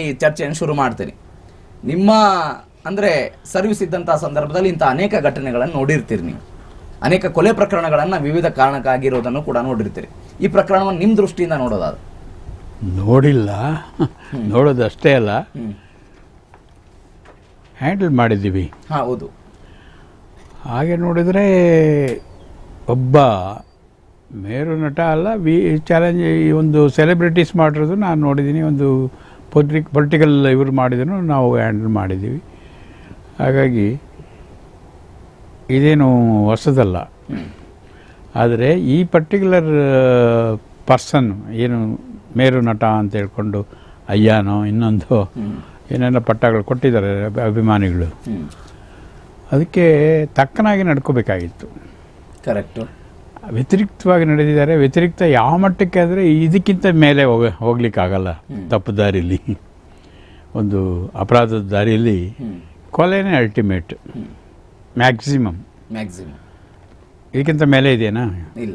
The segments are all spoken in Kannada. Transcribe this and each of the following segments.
ಈ ಚರ್ಚೆಯನ್ನು ಶುರು ಮಾಡ್ತೀನಿ. ನಿಮ್ಮ ಅಂದರೆ ಸರ್ವಿಸ್ ಇದ್ದಂಥ ಸಂದರ್ಭದಲ್ಲಿ ಇಂಥ ಅನೇಕ ಘಟನೆಗಳನ್ನು ನೋಡಿರ್ತೀರಿ ನೀವು. ಅನೇಕ ಕೊಲೆ ಪ್ರಕರಣಗಳನ್ನು ವಿವಿಧ ಕಾರಣಕ್ಕಾಗಿರೋದನ್ನು ಕೂಡ ನೋಡಿರ್ತೀರಿ. ಈ ಪ್ರಕರಣವನ್ನು ನಿಮ್ಮ ದೃಷ್ಟಿಯಿಂದ ನೋಡೋದಾದ ನೋಡಿಲ್ಲ. ನೋಡೋದಷ್ಟೇ ಅಲ್ಲ. ಹ್ಯಾಂಡಲ್ ಮಾಡಿದ್ದೀವಿ. ಹಾ ಹೌದು. ಹಾಗೆ ನೋಡಿದರೆ ಒಬ್ಬ ಮೇರು ನಟ ಅಲ್ಲ ವಿ ಚಾಲೆಂಜ್ ಈ ಒಂದು ಸೆಲೆಬ್ರಿಟೀಸ್ ಮಾಡಿರೋದು ನಾನು ನೋಡಿದ್ದೀನಿ ಒಂದು ಪೊಲಿಟಿಕ್ ಪೊಲಿಟಿಕಲ್ ಇವರು ಮಾಡಿದ್ರು ನಾವು ಹ್ಯಾಂಡಲ್ ಮಾಡಿದ್ದೀವಿ. ಹಾಗಾಗಿ ಇದೇನು ಹೊಸದಲ್ಲ. ಆದರೆ ಈ ಪರ್ಟಿಕ್ಯುಲರ್ ಪರ್ಸನ್ ಏನು ಮೇರು ನಟ ಅಂತ ಹೇಳ್ಕೊಂಡು ಅಯ್ಯಾನೋ ಇನ್ನೊಂದು ಏನೆಲ್ಲ ಪಟ್ಟಗಳು ಕೊಟ್ಟಿದ್ದಾರೆ ಅಭಿಮಾನಿಗಳು. ಅದಕ್ಕೆ ತಕ್ಕನಾಗಿ ನಡ್ಕೋಬೇಕಾಗಿತ್ತು. ಕರೆಕ್ಟ್ ವ್ಯತಿರಿಕ್ತವಾಗಿ ನಡೆದಿದ್ದಾರೆ. ವ್ಯತಿರಿಕ್ತ ಯಾವ ಮಟ್ಟಕ್ಕೆ ಆದರೆ ಇದಕ್ಕಿಂತ ಮೇಲೆ ಹೋಗ ಹೋಗ್ಲಿಕ್ಕಾಗಲ್ಲ ತಪ್ಪು ದಾರಿಯಲ್ಲಿ ಒಂದು ಅಪರಾಧದ ದಾರಿಯಲ್ಲಿ ಕೊಲೆನೇ ಅಲ್ಟಿಮೇಟ್ ಮ್ಯಾಕ್ಸಿಮಮ್ ಮ್ಯಾಕ್ಸಿಮಮ್ ಇದಕ್ಕಿಂತ ಮೇಲೆ ಇದೆಯಾ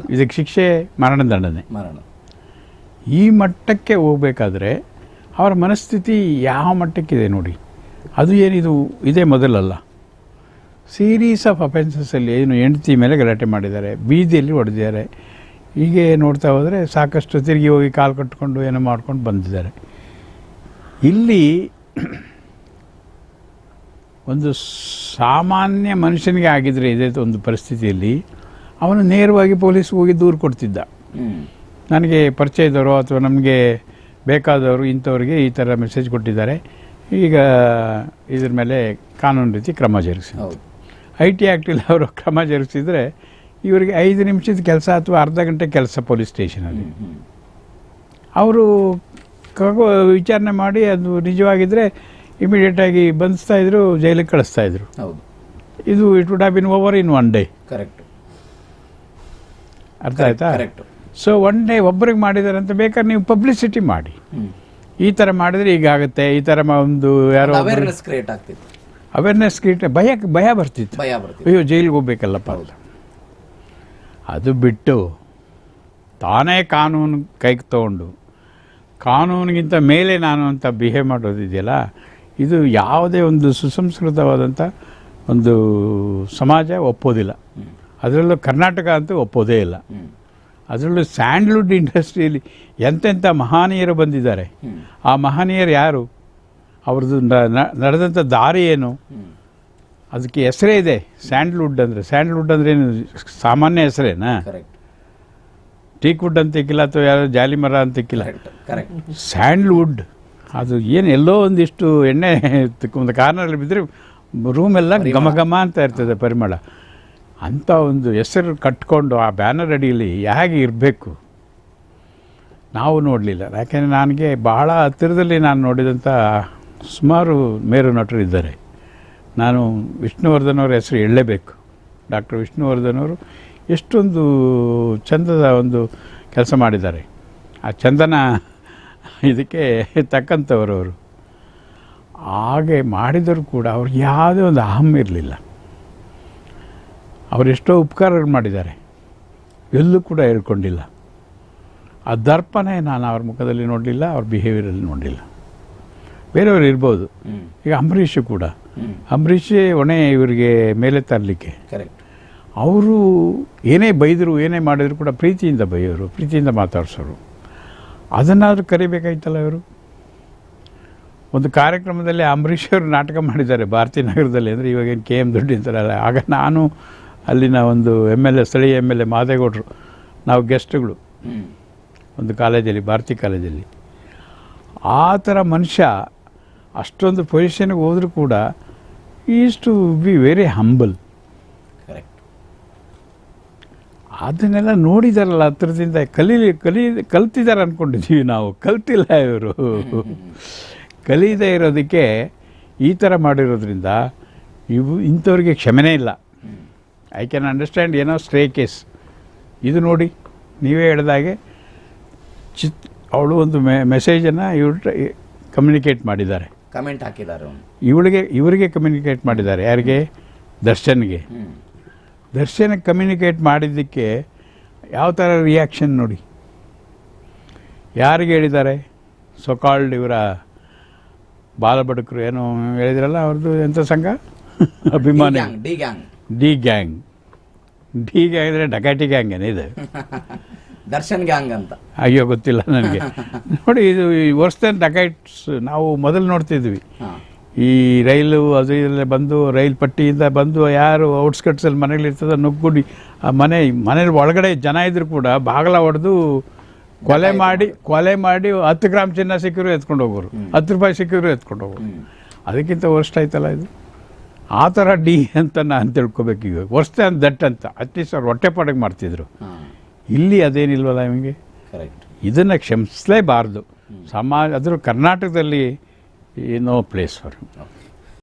ಇದಕ್ಕೆ ಶಿಕ್ಷೆ ಮರಣದಂಡನೆ ಮರಣ. ಈ ಮಟ್ಟಕ್ಕೆ ಹೋಗಬೇಕಾದ್ರೆ ಅವರ ಮನಸ್ಥಿತಿ ಯಾವ ಮಟ್ಟಕ್ಕಿದೆ ನೋಡಿ. ಅದು ಏನಿದು? ಇದೇ ಮೊದಲಲ್ಲ. ಸೀರೀಸ್ ಆಫ್ ಅಫೆನ್ಸಸ್ಸಲ್ಲಿ ಏನು ಹೆಂಡತಿ ಮೇಲೆ ಗಲಾಟೆ ಮಾಡಿದ್ದಾರೆ, ಬೀದಿಯಲ್ಲಿ ಹೊಡೆದಿದ್ದಾರೆ. ಹೀಗೆ ನೋಡ್ತಾ ಹೋದರೆ ಸಾಕಷ್ಟು ತಿರುಗಿ ಹೋಗಿ ಕಾಲು ಕಟ್ಕೊಂಡು ಏನೋ ಮಾಡ್ಕೊಂಡು ಬಂದಿದ್ದಾರೆ. ಇಲ್ಲಿ ಒಂದು ಸಾಮಾನ್ಯ ಮನುಷ್ಯನಿಗೆ ಆಗಿದ್ರೆ ಇದೇ ಒಂದು ಪರಿಸ್ಥಿತಿಯಲ್ಲಿ, ಅವನು ನೇರವಾಗಿ ಪೊಲೀಸ್ಗೆ ಹೋಗಿ ದೂರು ಕೊಡ್ತಿದ್ದ. ನನಗೆ ಪರಿಚಯದವರು ಅಥವಾ ನಮಗೆ ಬೇಕಾದವರು ಇಂಥವ್ರಿಗೆ ಈ ಥರ ಮೆಸೇಜ್ ಕೊಟ್ಟಿದ್ದಾರೆ. ಈಗ ಇದ್ರ ಮೇಲೆ ಕಾನೂನು ರೀತಿ ಕ್ರಮ ಜರುಗಿಸಿ ಐ ಟಿ ಆ್ಯಕ್ಟಲ್ಲಿ ಅವರು ಕ್ರಮ ಜರುಗಿಸಿದ್ರೆ ಇವರಿಗೆ ಐದು ನಿಮಿಷದ ಕೆಲಸ ಅಥವಾ ಅರ್ಧ ಗಂಟೆ ಕೆಲಸ ಪೊಲೀಸ್ ಸ್ಟೇಷನಲ್ಲಿ. ಅವರು ಕಗೊ ವಿಚಾರಣೆ ಮಾಡಿ ಅದು ನಿಜವಾಗಿದ್ದರೆ ಇಮಿಡಿಯೇಟಾಗಿ ಬಂಧಿಸ್ತಾ ಇದ್ರು ಜೈಲಿಗೆ ಕಳಿಸ್ತಾ ಇದ್ರು. ಇದು it would have been over in one day correct ಅರ್ಥ ಆಯ್ತಾ? ಕರೆಕ್ಟ್ ಸೊ ಒನ್ ಡೇ ಒಬ್ಬರಿಗೆ ಮಾಡಿದ್ದಾರೆ ಅಂತ ಬೇಕಾದ್ರೆ ನೀವು ಪಬ್ಲಿಸಿಟಿ ಮಾಡಿ. ಈ ಥರ ಮಾಡಿದರೆ ಈಗಾಗುತ್ತೆ ಈ ಥರ ಒಂದು ಯಾರೋ ಕ್ರಿಯೇಟ್ ಆಗ್ತಿತ್ತು. ಅವೇರ್ನೆಸ್ ಕ್ರಿಯೇಟ್ ಭಯ ಭಯ ಬರ್ತಿತ್ತು. ಭಯ ಬರ್ತಿತ್ತು. ಅಯ್ಯೋ ಜೈಲಿಗೆ ಹೋಗ್ಬೇಕಲ್ಲಪ್ಪ ಅಂತ. ಅದು ಬಿಟ್ಟು ತಾನೇ ಕಾನೂನು ಕೈಗೆ ತಗೊಂಡು ಕಾನೂನಿಗಿಂತ ಮೇಲೆ ನಾನು ಅಂತ ಬಿಹೇವ್ ಮಾಡೋದಿದೆಯಲ್ಲ ಇದು ಯಾವುದೇ ಒಂದು ಸುಸಂಸ್ಕೃತವಾದಂಥ ಒಂದು ಸಮಾಜ ಒಪ್ಪೋದಿಲ್ಲ. ಅದರಲ್ಲೂ ಕರ್ನಾಟಕ ಅಂತೂ ಒಪ್ಪೋದೇ ಇಲ್ಲ. ಅದರಲ್ಲೂ ಸ್ಯಾಂಡ್ಲ್ವುಡ್ ಇಂಡಸ್ಟ್ರಿಯಲ್ಲಿ ಎಂತೆಂಥ ಮಹಾನೀಯರು ಬಂದಿದ್ದಾರೆ. ಆ ಮಹನೀಯರು ಯಾರು? ಅವ್ರದ್ದು ನಡೆದಂಥ ದಾರಿ ಏನು? ಅದಕ್ಕೆ ಹೆಸರೇ ಇದೆ. ಸ್ಯಾಂಡ್ಲ್ವುಡ್ ಅಂದರೆ ಸ್ಯಾಂಡ್ಲ್ವುಡ್ ಅಂದರೆ ಏನು? ಸಾಮಾನ್ಯ ಹೆಸರೇನಾ? ಕರೆಕ್ಟ್. ಟೀಕ್ವುಡ್ ಅಂತಿಕ್ಕಿಲ್ಲ ಅಥವಾ ಯಾರು ಜಾಲಿ ಮರ ಅಂತಿಕ್ಕಿಲ್ಲ ಸ್ಯಾಂಡ್ಲ್ವುಡ್ ಅದು ಏನು ಎಲ್ಲೋ ಒಂದಿಷ್ಟು ಎಣ್ಣೆ ಒಂದು ಕಾರ್ನಲ್ಲಿ ಬಿದ್ದರೆ ರೂಮ್ ಎಲ್ಲ ಘಮ ಘಮ ಅಂತ ಇರ್ತದೆ ಪರಿಮಳ. ಅಂಥ ಒಂದು ಹೆಸರು ಕಟ್ಕೊಂಡು ಆ ಬ್ಯಾನರ್ ಅಡಿಯಲ್ಲಿ ಹೇಗೆ ಇರಬೇಕು? ನಾವು ನೋಡಲಿಲ್ಲ. ಯಾಕೆಂದರೆ ನನಗೆ ಬಹಳ ಹತ್ತಿರದಲ್ಲಿ ನಾನು ನೋಡಿದಂಥ ಸುಮಾರು ಮೇರು ನಟರು ಇದ್ದಾರೆ. ನಾನು ವಿಷ್ಣುವರ್ಧನ್ ಅವರ ಹೆಸರು ಹೇಳಲೇಬೇಕು. ಡಾಕ್ಟರ್ ವಿಷ್ಣುವರ್ಧನ್ ಅವರು ಎಷ್ಟೊಂದು ಚಂದದ ಒಂದು ಕೆಲಸ ಮಾಡಿದ್ದಾರೆ. ಆ ಚಂದನ ಇದಕ್ಕೆ ತಕ್ಕಂಥವರು ಅವರು. ಹಾಗೆ ಮಾಡಿದರೂ ಕೂಡ ಅವ್ರಿಗೆ ಯಾವುದೇ ಒಂದು ಅಹಂ ಇರಲಿಲ್ಲ. ಅವರು ಎಷ್ಟೋ ಉಪಕಾರಗಳು ಮಾಡಿದ್ದಾರೆ. ಎಲ್ಲೂ ಕೂಡ ಹೇಳ್ಕೊಂಡಿಲ್ಲ. ಆ ದರ್ಪಣೆ ನಾನು ಅವ್ರ ಮುಖದಲ್ಲಿ ನೋಡಲಿಲ್ಲ, ಅವ್ರ ಬಿಹೇವಿಯರಲ್ಲಿ ನೋಡಲಿಲ್ಲ. ಬೇರೆಯವರು ಇರ್ಬೋದು. ಈಗ ಅಂಬರೀಷ್ ಕೂಡ. ಅಂಬರೀಷ್ ಹೊಣೆ ಇವರಿಗೆ ಮೇಲೆ ತರಲಿಕ್ಕೆ. ಕರೆಕ್ಟ್ ಅವರು ಏನೇ ಬೈದರು ಏನೇ ಮಾಡಿದ್ರು ಕೂಡ ಪ್ರೀತಿಯಿಂದ ಬೈಯೋರು ಪ್ರೀತಿಯಿಂದ ಮಾತಾಡ್ಸೋರು. ಅದನ್ನಾದರೂ ಕರಿಬೇಕಾಯ್ತಲ್ಲ ಇವರು? ಒಂದು ಕಾರ್ಯಕ್ರಮದಲ್ಲಿ ಅಂಬರೀಷ್ ಅವರು ನಾಟಕ ಮಾಡಿದ್ದಾರೆ ಭಾರತೀಯ ನಗರದಲ್ಲಿ. ಅಂದರೆ ಇವಾಗೇನು ಕೆ ಎಂ ದುಡ್ಡು ಅಂತಾರಲ್ಲ. ಆಗ ನಾನು ಅಲ್ಲಿನ ಒಂದು ಎಂ ಎಲ್ ಎ ಸ್ಥಳೀಯ ಎಂ ಎಲ್ ಎ ಮಾದೇಗೌಡರು ನಾವು ಗೆಸ್ಟ್ಗಳು. ಒಂದು ಕಾಲೇಜಲ್ಲಿ ಭಾರತಿ ಕಾಲೇಜಲ್ಲಿ. ಆ ಥರ ಮನುಷ್ಯ ಅಷ್ಟೊಂದು ಪೊಸಿಷನ್ಗೆ ಹೋದರೂ ಕೂಡ is to be very humble correct ಅದನ್ನೆಲ್ಲ ನೋಡಿದಾರಲ್ಲ ಹತ್ರದಿಂದ ಕಲೀಲಿ ಕಲಿ ಕಲ್ತಿದ್ದಾರೆ ಅಂದ್ಕೊಂಡಿದ್ದೀವಿ ನಾವು. ಕಲ್ತಿಲ್ಲ ಇವರು. ಕಲಿಯದೇ ಇರೋದಕ್ಕೆ ಈ ಥರ ಮಾಡಿರೋದ್ರಿಂದ ಇವು ಇಂಥವ್ರಿಗೆ ಕ್ಷಮೆನೇ ಇಲ್ಲ. ಐ ಕ್ಯಾನ್ ಅಂಡರ್ಸ್ಟ್ಯಾಂಡ್ ಏನೋ ಸ್ಟ್ರೇ ಕೇಸ್ ಇದು ನೋಡಿ ನೀವೇ ಹೇಳ್ದಾಗೆ ಚಿತ್ ಅವಳು ಒಂದು ಮೆ ಮೆಸೇಜನ್ನು ಇವ್ರು ಕಮ್ಯುನಿಕೇಟ್ ಮಾಡಿದ್ದಾರೆ. ಕಮೆಂಟ್ ಹಾಕಿದ್ದಾರೆ ಅವನು. ಇವಳಿಗೆ ಇವರಿಗೆ ಕಮ್ಯುನಿಕೇಟ್ ಮಾಡಿದ್ದಾರೆ. ಯಾರಿಗೆ? ದರ್ಶನ್ಗೆ. ದರ್ಶನ್ ಕಮ್ಯುನಿಕೇಟ್ ಮಾಡಿದ್ದಕ್ಕೆ ಯಾವ ಥರ ರಿಯಾಕ್ಷನ್ ನೋಡಿ. ಯಾರಿಗೆ ಹೇಳಿದ್ದಾರೆ? ಸೊಕಾಲ್ಡ್ ಇವರ ಬಾಲಬಡಕರು ಏನೋ ಹೇಳಿದ್ರಲ್ಲ ಅವ್ರದ್ದು ಎಂಥ ಸಂಘ? ಅಭಿಮಾನಿ. D gang D gang. D gang. ಅಂದರೆ ಡಕಾಟಿ ಗ್ಯಾಂಗ್ ಏನಿದೆ? ದರ್ಶನ್ ಗ್ಯಾಂಗ್ ಅಂತ. ಅಯ್ಯೋ ಗೊತ್ತಿಲ್ಲ ನನಗೆ. ನೋಡಿ ಇದು ವರ್ಸ್ ದೆನ್ ಡಕೈಟ್ಸ್ ನಾವು ಮೊದಲು ನೋಡ್ತಿದ್ವಿ. ಈ ರೈಲು ಅದು ಇದೆಲ್ಲ ಬಂದು ರೈಲ್ ಪಟ್ಟಿಯಿಂದ ಬಂದು ಯಾರು ಔಟ್ಸ್ಕಟ್ಸಲ್ಲಿ ಮನೆಗಳಿರ್ತದೆ ನುಗ್ಗುಡಿ ಆ ಮನೆ ಮನೆ ಒಳಗಡೆ ಜನ ಇದ್ರು ಕೂಡ ಬಾಗಲ ಹೊಡೆದು ಕೊಲೆ ಮಾಡಿ ಕೊಲೆ ಮಾಡಿ ಹತ್ತು ಗ್ರಾಮ್ ಚಿನ್ನ ಸಿಕ್ಕಿದ್ರು ಎತ್ಕೊಂಡು ಹೋಗೋರು. ಹತ್ತು ರೂಪಾಯಿ ಸಿಕ್ಕಿದ್ರು ಎತ್ಕೊಂಡು ಹೋಗೋರು. ಅದಕ್ಕಿಂತ ವರ್ಷ ಆಯ್ತಲ್ಲ ಇದು? ಆ ಥರ ಡಿ ಅಂತ ನಾನು ತಿಳ್ಕೊಬೇಕು ಈಗ. ವರ್ಸ್ಟ್ ಆ್ಯಂಡ್ ದಟ್ ಅಂತ. ಅಟ್ಲೀಸ್ಟ್ ಅವ್ರು ಹೊಟ್ಟೆಪಾಡಿಗೆ ಮಾಡ್ತಿದ್ರು. ಇಲ್ಲಿ ಅದೇನಿಲ್ವಲ್ಲ ನಿಮಗೆ? ಕರೆಕ್ಟ್ ಇದನ್ನು ಕ್ಷಮಿಸಲೇಬಾರ್ದು. ಸಮಾಜ ಅದರ ಕರ್ನಾಟಕದಲ್ಲಿ ನೋ ಪ್ಲೇಸ್ ಫಾರ್ ಓಕೆ